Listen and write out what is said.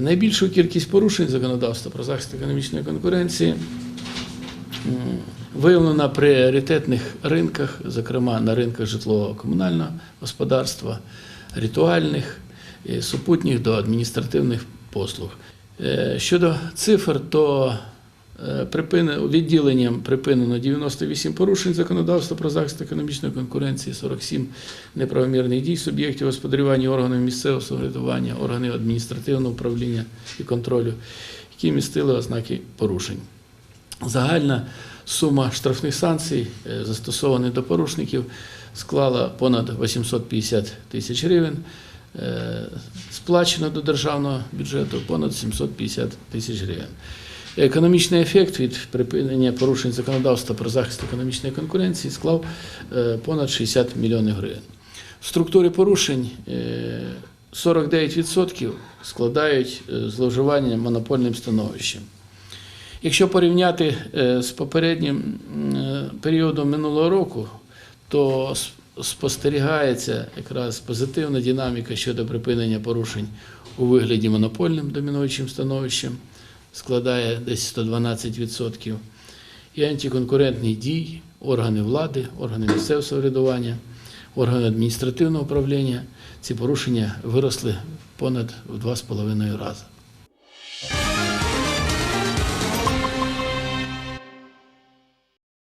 Найбільшу кількість порушень законодавства про захист економічної конкуренції виявлено на пріоритетних ринках, зокрема на ринках житлово-комунального господарства, ритуальних, супутніх до адміністративних послуг. Е, Щодо цифр, то відділенням припинено 98 порушень законодавства про захист економічної конкуренції, 47 неправомірних дій суб'єктів господарювання органів місцевого самоврядування, органів адміністративного управління і контролю, які містили ознаки порушень. Загальна сума штрафних санкцій, е, застосованих до порушників, склала понад 850 тисяч гривень. Е, Сплачено до державного бюджету понад 750 тисяч гривень. Економічний ефект від припинення порушень законодавства про захист економічної конкуренції склав е, понад 60 мільйонів гривень. В структурі порушень е, 49% складають е, зловживання монопольним становищем. Якщо порівняти е, з попереднім е, періодом минулого року, то спостерігається якраз позитивна динаміка щодо припинення порушень у вигляді монопольним домінуючим становищем, складає десь 112%, і антиконкурентних дій органи влади, органи місцевого самоврядування, органи адміністративного управління. Ці порушення виросли понад в 2,5 рази.